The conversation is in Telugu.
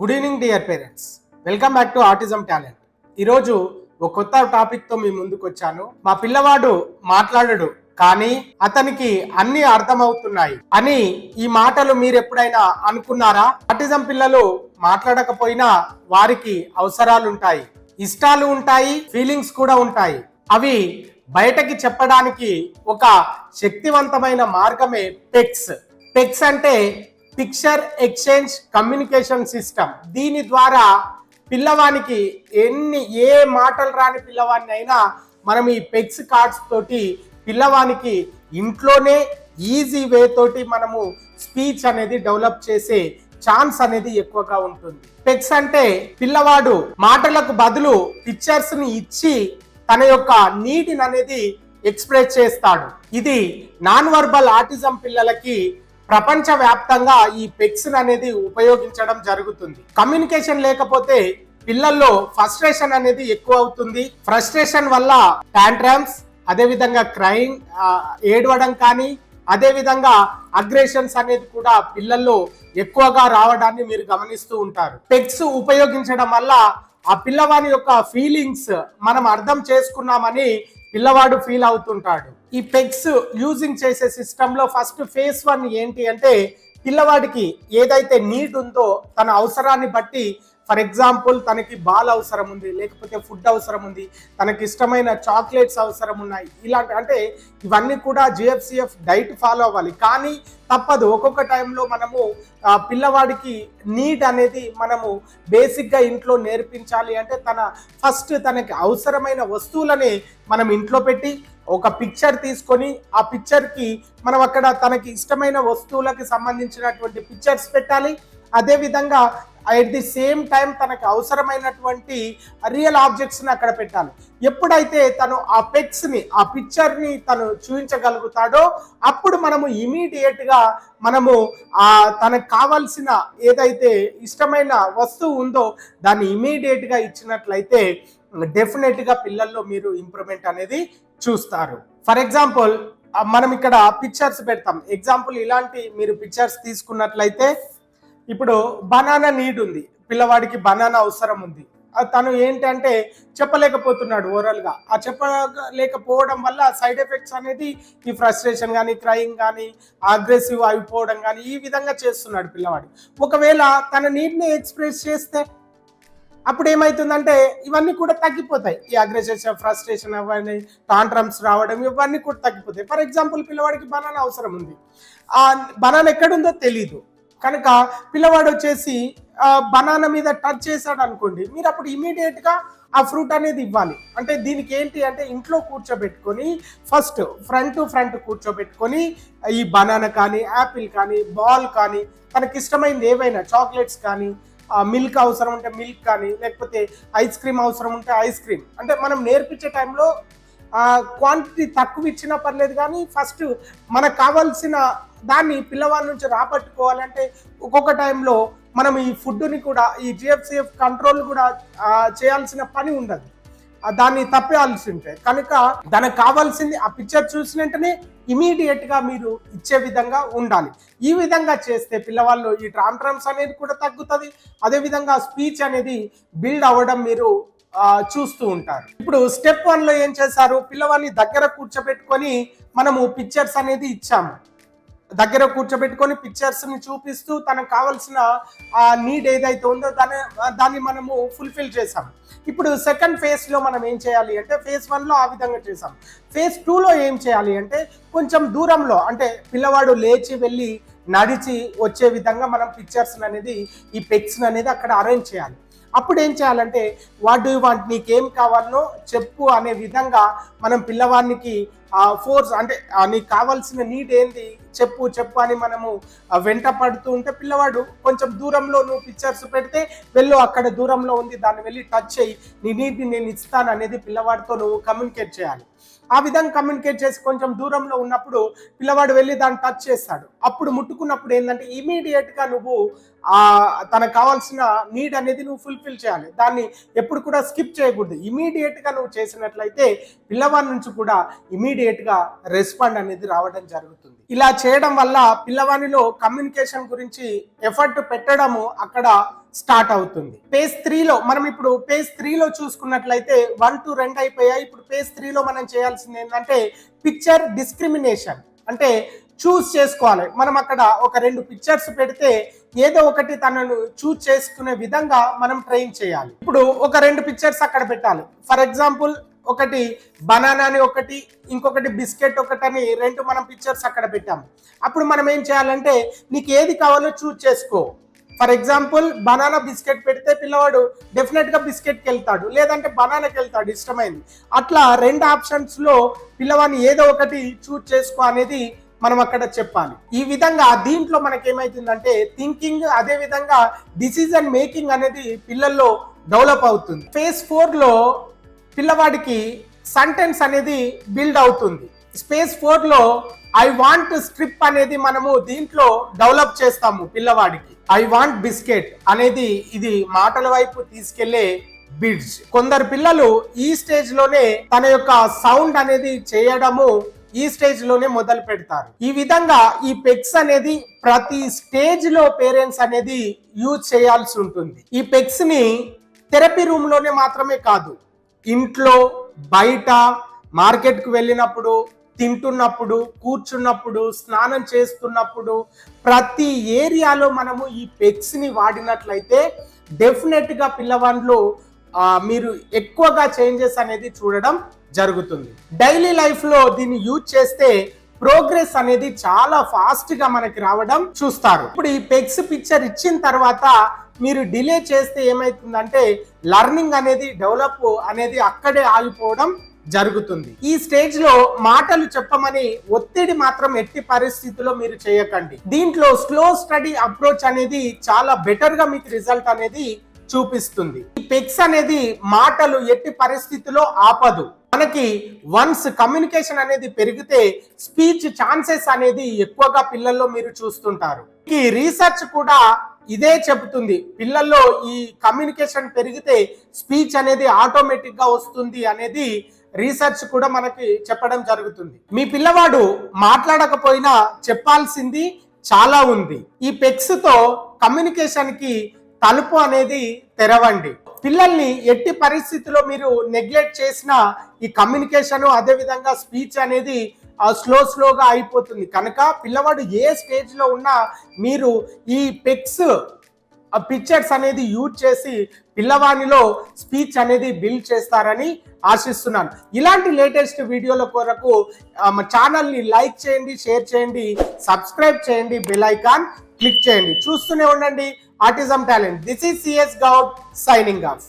Good evening dear parents welcome back to autism talent ఈరోజు ఒక కొత్త టాపిక్తో మీ ముందుకు వచ్చాను. మా పిల్లవాడు మాట్లాడడు కానీ అతనికి అన్ని అర్థమవుతున్నాయి అని ఈ మాటలు మీరు ఎప్పుడైనా అనుకున్నారా? ఆటిజం పిల్లలు మాట్లాడకపోయినా వారికి అవసరాలు ఉంటాయి ఇష్టాలు ఉంటాయి ఫీలింగ్స్ కూడా ఉంటాయి. అవి బయటకి చెప్పడానికి ఒక శక్తివంతమైన మార్గమే పెక్స్ పెక్స్ అంటే పిక్చర్ ఎక్స్చేంజ్ కమ్యూనికేషన్ సిస్టమ్. దీని ద్వారా పిల్లవానికి ఎన్ని ఏ మాటలు రాని పిల్లవాడిని అయినా మనం ఈ పెక్స్ కార్డ్స్ తోటి పిల్లవానికి ఇంట్లోనే ఈజీ వే తోటి మనము స్పీచ్ అనేది డెవలప్ చేసే ఛాన్స్ అనేది ఎక్కువగా ఉంటుంది. పెక్స్ అంటే పిల్లవాడు మాటలకు బదులు పిక్చర్స్ని ఇచ్చి తన యొక్క నీటిని అనేది ఎక్స్ప్రెస్ చేస్తాడు. ఇది నాన్ వర్బల్ ఆటిజం పిల్లలకి ప్రపంచ వ్యాప్తంగా ఈ పెక్స్ అనేది ఉపయోగించడం జరుగుతుంది. కమ్యూనికేషన్ లేకపోతే పిల్లల్లో ఫ్రస్ట్రేషన్ అనేది ఎక్కువ అవుతుంది. ఫ్రస్ట్రేషన్ వల్ల టాంట్రమ్స్ అదేవిధంగా క్రయింగ్ క్రైమ్ ఏడవడం కానీ అదేవిధంగా అగ్రెషన్స్ అనేది కూడా పిల్లల్లో ఎక్కువగా రావడాన్ని మీరు గమనిస్తూ ఉంటారు. పెక్స్ ఉపయోగించడం వల్ల ఆ పిల్లవాని యొక్క ఫీలింగ్స్ మనం అర్థం చేసుకున్నామని పిల్లవాడు ఫీల్ అవుతుంటాడు. ఈ పెగ్స్ యూజింగ్ చేసే సిస్టమ్లో ఫస్ట్ ఫేస్ వన్ ఏంటి అంటే పిల్లవాడికి ఏదైతే నీడ్ ఉందో తన అవసరాన్ని బట్టి ఫర్ ఎగ్జాంపుల్ తనకి బాల్ అవసరం ఉంది లేకపోతే ఫుడ్ అవసరం ఉంది తనకి ఇష్టమైన చాక్లెట్స్ అవసరం ఉన్నాయి ఇలాంటి అంటే ఇవన్నీ కూడా జిఎఫ్సిఎఫ్ డైట్ ఫాలో అవ్వాలి. కానీ తప్పదు ఒక్కొక్క టైంలో మనము ఆ, పిల్లవాడికి నీడ్ అనేది మనము బేసిక్గా ఇంట్లో నేర్పించాలి అంటే తన ఫస్ట్ తనకి అవసరమైన వస్తువులని మనం ఇంట్లో పెట్టి ఒక పిక్చర్ తీసుకొని ఆ పిక్చర్కి మనం అక్కడ తనకి ఇష్టమైన వస్తువులకి సంబంధించినటువంటి పిక్చర్స్ పెట్టాలి. అదేవిధంగా అట్ ది సేమ్ టైం తనకు అవసరమైనటువంటి రియల్ ఆబ్జెక్ట్స్ని అక్కడ పెట్టాలి. ఎప్పుడైతే తను ఆ పెట్స్ని ఆ పిక్చర్ని తను చూపించగలుగుతాడో అప్పుడు మనము ఇమీడియట్గా మనము ఆ తనకు కావాల్సిన ఏదైతే ఇష్టమైన వస్తువు ఉందో దాన్ని ఇమీడియట్గా ఇచ్చినట్లయితే డెఫినెట్గా పిల్లల్లో మీరు ఇంప్రూవ్మెంట్ అనేది చూస్తారు. ఫర్ ఎగ్జాంపుల్ మనం ఇక్కడ పిక్చర్స్ పెడతాం. ఎగ్జాంపుల్ ఇలాంటి మీరు పిక్చర్స్ తీసుకున్నట్లయితే ఇప్పుడు బనానా నీడ్ ఉంది. పిల్లవాడికి బనానా అవసరం ఉంది. తను ఏంటంటే చెప్పలేకపోతున్నాడు ఓవరాల్గా ఆ చెప్పలేకపోవడం వల్ల సైడ్ ఎఫెక్ట్స్ అనేది ఈ ఫ్రస్ట్రేషన్ కానీ క్రయింగ్ కానీ అగ్రెసివ్ అయిపోవడం కానీ ఈ విధంగా చేస్తున్నాడు పిల్లవాడు. ఒకవేళ తన నీడ్ని ఎక్స్ప్రెస్ చేస్తే అప్పుడు ఏమవుతుందంటే ఇవన్నీ కూడా తగ్గిపోతాయి. ఈ అగ్రెసేషన్ ఫ్రస్ట్రేషన్ అవన్నీ టాంట్రమ్స్ రావడం ఇవన్నీ కూడా తగ్గిపోతాయి. ఫర్ ఎగ్జాంపుల్ పిల్లవాడికి బనానా అవసరం ఉంది. ఆ బనానా ఎక్కడుందో తెలీదు. కనుక పిల్లవాడు వచ్చేసి బనానా మీద టచ్ చేశాడు అనుకోండి మీరు అప్పుడు ఇమీడియట్గా ఆ ఫ్రూట్ అనేది ఇవ్వాలి. అంటే దీనికి ఏంటి అంటే ఇంట్లో కూర్చోబెట్టుకొని ఫస్ట్ ఫ్రంట్ టు ఫ్రంట్ కూర్చోబెట్టుకొని ఈ బనానా కానీ యాపిల్ కానీ బాల్ కానీ తనకి ఇష్టమైనది ఏవైనా చాక్లెట్స్ కానీ మిల్క్ అవసరం ఉంటే మిల్క్ కానీ లేకపోతే ఐస్ క్రీమ్ అవసరం ఉంటే ఐస్ క్రీమ్ అంటే మనం నేర్పించే టైంలో క్వాంటిటీ తక్కువ ఇచ్చినా పర్లేదు కానీ ఫస్ట్ మనకు కావాల్సిన దాన్ని పిల్లవాళ్ళ నుంచి రాబట్టుకోవాలంటే ఒక్కొక్క టైంలో మనం ఈ ఫుడ్ని కూడా ఈ జిఎఫ్సిఎఫ్ కంట్రోల్ కూడా చేయాల్సిన పని ఉండదు. దాన్ని తప్పేయాల్సి ఉంటాయి కనుక దానికి కావాల్సింది ఆ పిక్చర్ చూసిన వెంటనే ఇమీడియట్గా మీరు ఇచ్చే విధంగా ఉండాలి. ఈ విధంగా చేస్తే పిల్లవాళ్ళు ఈ ట్రామ్ట్రమ్స్ అనేది కూడా తగ్గుతుంది. అదేవిధంగా స్పీచ్ అనేది బిల్డ్ అవ్వడం మీరు చూస్తూ ఉంటారు. ఇప్పుడు స్టెప్ వన్లో ఏం చేశారు? పిల్లవాడిని దగ్గర కూర్చోబెట్టుకొని మనము పిక్చర్స్ అనేది ఇచ్చాము. దగ్గర కూర్చోబెట్టుకొని పిక్చర్స్ని చూపిస్తూ తనకు కావాల్సిన ఆ నీడ్ ఏదైతే ఉందో దాని దాన్ని మనము ఫుల్ఫిల్ చేసాం ఇప్పుడు సెకండ్ ఫేజ్లో మనం ఏం చేయాలి అంటే ఫేజ్ వన్లో ఆ విధంగా చేసాం ఫేజ్ టూలో ఏం చేయాలి అంటే కొంచెం దూరంలో అంటే పిల్లవాడు లేచి వెళ్ళి నడిచి వచ్చే విధంగా మనం పిక్చర్స్ అనేది ఈ పెక్స్ అనేది అక్కడ అరేంజ్ చేయాలి. అప్పుడు ఏం చేయాలంటే వాట్ డూ వాంట్ నీకేం కావాలనో చెప్పు అనే విధంగా మనం పిల్లవాడికి ఫోర్స్ అంటే నీకు కావాల్సిన నీడ్ ఏంటి చెప్పు చెప్పు అని మనము వెంట పడుతూ ఉంటే పిల్లవాడు కొంచెం దూరంలో నువ్వు పిక్చర్స్ పెడితే వెళ్ళు అక్కడ దూరంలో ఉంది దాన్ని వెళ్ళి టచ్ చేయి నీ నీడ్ని నేను ఇస్తాను అనేది పిల్లవాడితో నువ్వు కమ్యూనికేట్ చేయాలి. ఆ విధంగా కమ్యూనికేట్ చేసి కొంచెం దూరంలో ఉన్నప్పుడు పిల్లవాడు వెళ్ళి దాన్ని టచ్ చేస్తాడు. అప్పుడు ముట్టుకున్నప్పుడు ఏంటంటే ఇమీడియట్గా నువ్వు తనకు కావాల్సిన నీడ్ అనేది నువ్వు ఫుల్ఫిల్ చేయాలి. దాన్ని ఎప్పుడు కూడా స్కిప్ చేయకూడదు. ఇమీడియట్గా నువ్వు చేసినట్లయితే పిల్లవాడి నుంచి కూడా ఇమీడియట్గా రెస్పాండ్ అనేది రావడం జరుగుతుంది. ఇలా చేయడం వల్ల పిల్లవానిలో కమ్యూనికేషన్ గురించి ఎఫర్ట్ పెట్టడము అక్కడ స్టార్ట్ అవుతుంది. పేజ్ త్రీలో మనం ఇప్పుడు పేజ్ త్రీలో చూసుకున్నట్లయితే వన్ టు రెండు అయిపోయాయి. ఇప్పుడు పేజ్ త్రీలో మనం చేయాల్సింది ఏంటంటే పిక్చర్ డిస్క్రిమినేషన్ అంటే చూస్ చేసుకోవాలి. మనం అక్కడ ఒక రెండు పిక్చర్స్ పెడితే ఏదో ఒకటి తనను చూస్ చేసుకునే విధంగా మనం ట్రైన్ చేయాలి. ఇప్పుడు ఒక రెండు పిక్చర్స్ అక్కడ పెట్టాలి. ఫర్ ఎగ్జాంపుల్ ఒకటి బనానా అని ఒకటి ఇంకొకటి బిస్కెట్ ఒకటని రెండు మనం పిక్చర్స్ అక్కడ పెట్టాము అప్పుడు మనం ఏం చేయాలంటే నీకు ఏది కావాలో చూజ్ చేసుకో. ఫర్ ఎగ్జాంపుల్ బనానా బిస్కెట్ పెడితే పిల్లవాడు డెఫినెట్గా బిస్కెట్కి వెళ్తాడు లేదంటే బనానాకి వెళ్తాడు ఇష్టమైంది. అట్లా రెండు ఆప్షన్స్లో పిల్లవాడిని ఏదో ఒకటి చూజ్ చేసుకో అనేది మనం అక్కడ చెప్పాలి. ఈ విధంగా దీంట్లో మనకి ఏమైతుందంటే థింకింగ్ అదే విధంగా డిసిజన్ మేకింగ్ అనేది పిల్లల్లో డెవలప్ అవుతుంది. ఫేజ్ ఫోర్లో పిల్లవాడికి సెంటెన్స్ అనేది బిల్డ్ అవుతుంది. స్పేస్ ఫోర్లో ఐ వాంట్ స్ట్రిప్ అనేది మనము దీంట్లో డెవలప్ చేస్తాము పిల్లవాడికి. ఐ వాంట్ బిస్కెట్ అనేది ఇది మాటల వైపు తీసుకెళ్ళే బిడ్స్ కొందరు పిల్లలు ఈ స్టేజ్లోనే తన యొక్క సౌండ్ అనేది చేయడము ఈ స్టేజ్లోనే మొదలు పెడతారు. ఈ విధంగా ఈ పెక్స్ అనేది ప్రతి స్టేజ్లో పేరెంట్స్ అనేది యూజ్ చేయాల్సి ఉంటుంది. ఈ పెక్స్ని థెరపీ రూమ్లోనే మాత్రమే కాదు ఇంట్లో బయట మార్కెట్కు వెళ్ళినప్పుడు తింటున్నప్పుడు కూర్చున్నప్పుడు స్నానం చేస్తున్నప్పుడు ప్రతి ఏరియాలో మనము ఈ పెక్స్ని వాడినట్లయితే డెఫినెట్గా పిల్లవాళ్ళు మీరు ఎక్కువగా చేంజెస్ అనేది చూడడం జరుగుతుంది. డైలీ లైఫ్లో దీన్ని యూజ్ చేస్తే ప్రోగ్రెస్ అనేది చాలా ఫాస్ట్గా మనకి రావడం చూస్తారు. ఇప్పుడు ఈ పెక్స్ పిక్చర్ ఇచ్చిన తర్వాత మీరు డిలే చేస్తే ఏమైతుందంటే లర్నింగ్ అనేది డెవలప్ అనేది అక్కడే ఆగిపోవడం జరుగుతుంది. ఈ స్టేజ్లో మాటలు చెప్పమని ఒత్తిడి మాత్రం ఎట్టి పరిస్థితిలో మీరు చేయకండి. దీంట్లో స్లో స్టడీ అప్రోచ్ అనేది చాలా బెటర్గా మీకు రిజల్ట్ అనేది చూపిస్తుంది. ఈ పెక్స్ అనేది మాటలు ఎట్టి పరిస్థితిలో ఆపదు. మనకి వన్స్ కమ్యూనికేషన్ అనేది పెరిగితే స్పీచ్ ఛాన్సెస్ అనేది ఎక్కువగా పిల్లల్లో మీరు చూస్తుంటారు. ఈ రీసెర్చ్ కూడా ఇదే చెబుతుంది. పిల్లల్లో ఈ కమ్యూనికేషన్ పెరిగితే స్పీచ్ అనేది ఆటోమేటిక్గా వస్తుంది అనేది రీసెర్చ్ కూడా మనకి చెప్పడం జరుగుతుంది. మీ పిల్లవాడు మాట్లాడకపోయినా చెప్పాల్సింది చాలా ఉంది. ఈ పెక్స్తో కమ్యూనికేషన్కి తలుపు అనేది తెరవండి. పిల్లల్ని ఎట్టి పరిస్థితిలో మీరు నెగ్లెక్ట్ చేసిన ఈ కమ్యూనికేషన్ అదే విధంగా స్పీచ్ అనేది స్లో స్లోగా అయిపోతుంది. కనుక పిల్లవాడు ఏ స్టేజ్లో ఉన్నా మీరు ఈ పెక్స్ పిక్చర్స్ అనేది యూజ్ చేసి పిల్లవానిలో స్పీచ్ అనేది బిల్డ్ చేస్తారని ఆశిస్తున్నాను. ఇలాంటి లేటెస్ట్ వీడియోల కొరకు మా ఛానల్ని లైక్ చేయండి షేర్ చేయండి సబ్స్క్రైబ్ చేయండి బెల్ ఐకాన్ క్లిక్ చేయండి. చూస్తూనే ఉండండి. Autism talent this is CS Goud signing off